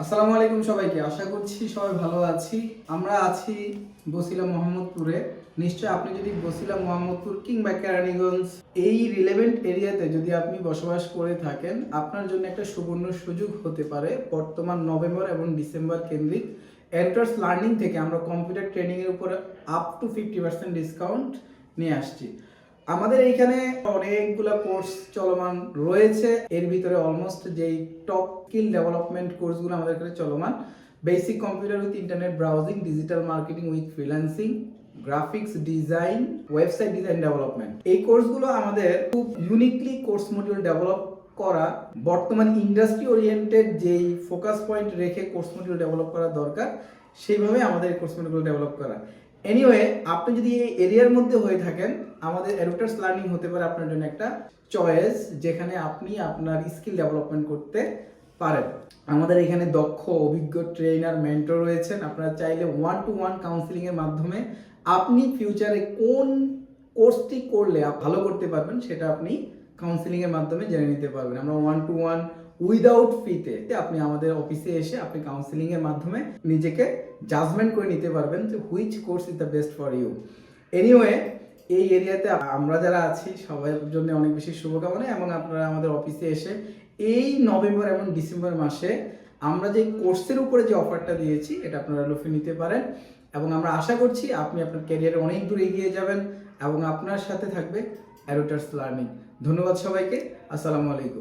আসসালামু আলাইকুম সবাইকে, আশা করছি সবাই ভালো আছি। আমরা আছি বসিলা মোহাম্মদপুরে। নিশ্চয় আপনি যদি বসিলা মোহাম্মদপুর কিংবা কেরানীগঞ্জ এই রিলেভেন্ট এরিয়াতে যদি আপনি বসবাস করে থাকেন, আপনার জন্য একটা সুবর্ণ সুযোগ হতে পারে বর্তমান নভেম্বর এবং ডিসেম্বর কেন্দ্রিক এন্টার্স লার্নিং থেকে আমরা কম্পিউটার ট্রেনিংয়ের উপরে up to fifty percent discount নিয়ে আসছি। আমাদের এইখানে অনেকগুলা কোর্স চলমান রয়েছে। এর ভিতরে অলমোস্ট যেই টপ স্কিল ডেভেলপমেন্ট কোর্সগুলো আমাদের এখানে চলমান basic computer with internet browsing digital marketing with freelancing graphics design website design development এই কোর্সগুলো আমাদের খুব ইউনিকলি কোর্স মডিউল ডেভেলপ করা, বর্তমান ইন্ডাস্ট্রি ওরিয়েন্টেড যেই ফোকাস পয়েন্ট রেখে কোর্স মডিউল ডেভেলপ করা দরকার, সেইভাবে আমাদের কোর্স মডিউল ডেভেলপ করা। এনিওয়ে আপনি যদি এই এরিয়ার মধ্যে হয়ে থাকেন, আমাদের এডুটার্স লার্নিং হতে পারে আপনার জন্য একটা চয়েস যেখানে আপনি আপনার স্কিল ডেভেলপমেন্ট করতে পারেন। আমাদের এখানে দক্ষ, অভিজ্ঞ ট্রেনার মেন্টর রয়েছেন। আপনারা চাইলে ওয়ান টু ওয়ান কাউন্সিলিংয়ের মাধ্যমে আপনি ফিউচারে কোন কোর্সটি করলে ভালো করতে পারবেন, সেটা আপনি কাউন্সিলিং এর মাধ্যমে জেনে নিতে পারবেন। আমরা ওয়ান টু ওয়ান উইদাউট ফিতে আপনি আমাদের অফিসে এসে আপনি কাউন্সিলিং এর মাধ্যমে নিজেকে জাজমেন্ট করে নিতে পারবেন যে which course is the best for you anyway এই এরিয়াতে আমরা যারা আছি সবার জন্য অনেক বেশি শুভকামনা এবং আপনারা আমাদের অফিসে এসে এই নভেম্বর এবং ডিসেম্বর মাসে আমরা যে কোর্সের উপরে যে অফারটা দিয়েছি, এটা আপনারা লুফে নিতে পারেন এবং আমরা আশা করছি আপনি আপনার ক্যারিয়ারে অনেক দূর এগিয়ে যাবেন এবং আপনার সাথে থাকবে অ্যারোটার্স লার্নিং ধন্যবাদ সবাইকে। আসসালামু আলাইকুম।